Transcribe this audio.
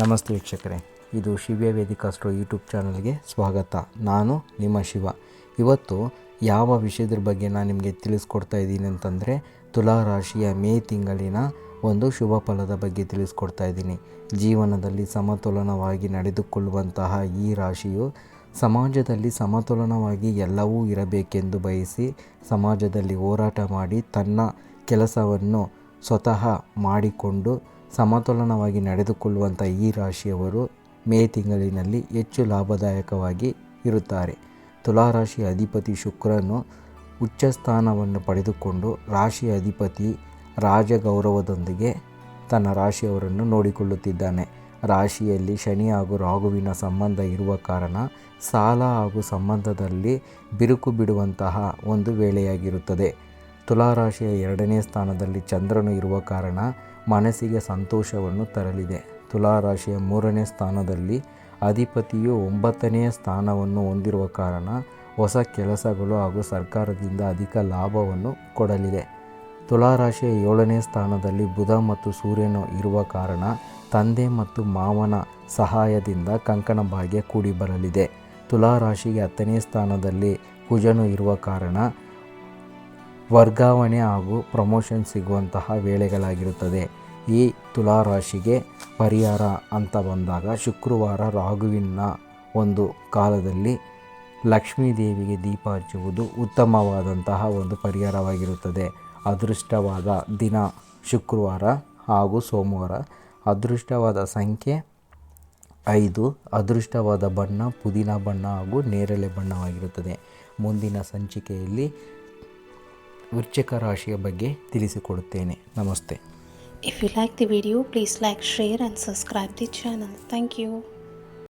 ನಮಸ್ತೆ ವೀಕ್ಷಕರೇ. ಇದು ಶಿವ್ಯ ವೇದಿಕಾಸ್ಟ್ರೋ ಯೂಟ್ಯೂಬ್ ಚಾನಲ್ಗೆ ಸ್ವಾಗತ. ನಾನು ನಿಮ್ಮ ಶಿವ. ಇವತ್ತು ಯಾವ ವಿಷಯದ ಬಗ್ಗೆ ನಾನು ನಿಮಗೆ ತಿಳಿಸ್ಕೊಡ್ತಾ ಇದ್ದೀನಿ ಅಂತಂದರೆ ತುಲಾ ರಾಶಿಯ ಮೇ ತಿಂಗಳಿನ ಒಂದು ಶುಭ ಫಲದ ಬಗ್ಗೆ ತಿಳಿಸ್ಕೊಡ್ತಾ ಇದ್ದೀನಿ. ಜೀವನದಲ್ಲಿ ಸಮತೋಲನವಾಗಿ ನಡೆದುಕೊಳ್ಳುವಂತಹ ಈ ರಾಶಿಯು ಸಮಾಜದಲ್ಲಿ ಸಮತೋಲನವಾಗಿ ಎಲ್ಲವೂ ಇರಬೇಕೆಂದು ಬಯಸಿ, ಸಮಾಜದಲ್ಲಿ ಹೋರಾಟ ಮಾಡಿ ತನ್ನ ಕೆಲಸವನ್ನು ಸ್ವತಃ ಮಾಡಿಕೊಂಡು ಸಮತೋಲನವಾಗಿ ನಡೆದುಕೊಳ್ಳುವಂಥ ಈ ರಾಶಿಯವರು ಮೇ ತಿಂಗಳಿನಲ್ಲಿ ಹೆಚ್ಚು ಲಾಭದಾಯಕವಾಗಿ ಇರುತ್ತಾರೆ. ತುಲಾರಾಶಿಯ ಅಧಿಪತಿ ಶುಕ್ರನು ಉಚ್ಚ ಸ್ಥಾನವನ್ನು ಪಡೆದುಕೊಂಡು ರಾಶಿಯ ಅಧಿಪತಿ ರಾಜಗೌರವದೊಂದಿಗೆ ತನ್ನ ರಾಶಿಯವರನ್ನು ನೋಡಿಕೊಳ್ಳುತ್ತಿದ್ದಾನೆ. ರಾಶಿಯಲ್ಲಿ ಶನಿ ಹಾಗೂ ರಾಹುವಿನ ಸಂಬಂಧ ಇರುವ ಕಾರಣ ಸಾಲ ಹಾಗೂ ಸಂಬಂಧದಲ್ಲಿ ಬಿರುಕು ಬಿಡುವಂತಹ ಒಂದು ವೇಳೆಯಾಗಿರುತ್ತದೆ. ತುಲಾರಾಶಿಯ ಎರಡನೇ ಸ್ಥಾನದಲ್ಲಿ ಚಂದ್ರನು ಇರುವ ಕಾರಣ ಮನಸ್ಸಿಗೆ ಸಂತೋಷವನ್ನು ತರಲಿದೆ. ತುಲಾರಾಶಿಯ ಮೂರನೇ ಸ್ಥಾನದಲ್ಲಿ ಅಧಿಪತಿಯು ಒಂಬತ್ತನೆಯ ಸ್ಥಾನವನ್ನು ಹೊಂದಿರುವ ಕಾರಣ ಹೊಸ ಕೆಲಸಗಳು ಹಾಗೂ ಸರ್ಕಾರದಿಂದ ಅಧಿಕ ಲಾಭವನ್ನು ಕೊಡಲಿದೆ. ತುಲಾರಾಶಿಯ ಏಳನೇ ಸ್ಥಾನದಲ್ಲಿ ಬುಧ ಮತ್ತು ಸೂರ್ಯನು ಇರುವ ಕಾರಣ ತಂದೆ ಮತ್ತು ಮಾವನ ಸಹಾಯದಿಂದ ಕಂಕಣ ಭಾಗ್ಯ ಕೂಡಿ ಬರಲಿದೆ ತುಲಾರಾಶಿಗೆ ಹತ್ತನೇ ಸ್ಥಾನದಲ್ಲಿ ಕುಜನು ಇರುವ ಕಾರಣ ವರ್ಗಾವಣೆ ಹಾಗೂ ಪ್ರಮೋಷನ್ ಸಿಗುವಂತಹ ವೇಳೆಗಳಾಗಿರುತ್ತದೆ. ಈ ತುಲಾರಾಶಿಗೆ ಪರಿಹಾರ ಅಂತ ಬಂದಾಗ ಶುಕ್ರವಾರ ರಾಘುವಿನ ಒಂದು ಕಾಲದಲ್ಲಿ ಲಕ್ಷ್ಮೀ ದೇವಿಗೆ ದೀಪ ಹಚ್ಚುವುದು ಉತ್ತಮವಾದಂತಹ ಒಂದು ಪರಿಹಾರವಾಗಿರುತ್ತದೆ. ಅದೃಷ್ಟವಾದ ದಿನ ಶುಕ್ರವಾರ ಹಾಗೂ ಸೋಮವಾರ. ಅದೃಷ್ಟವಾದ ಸಂಖ್ಯೆ ಐದು. ಅದೃಷ್ಟವಾದ ಬಣ್ಣ, ಪುದೀನ ಬಣ್ಣ ಹಾಗೂ ನೇರಳೆ ಬಣ್ಣವಾಗಿರುತ್ತದೆ. ಮುಂದಿನ ಸಂಚಿಕೆಯಲ್ಲಿ ವೃಶ್ಚಿಕ ರಾಶಿಯ ಬಗ್ಗೆ ತಿಳಿಸಿಕೊಡುತ್ತೇನೆ. ನಮಸ್ತೆ. If you like the video please like share and subscribe the channel thank you.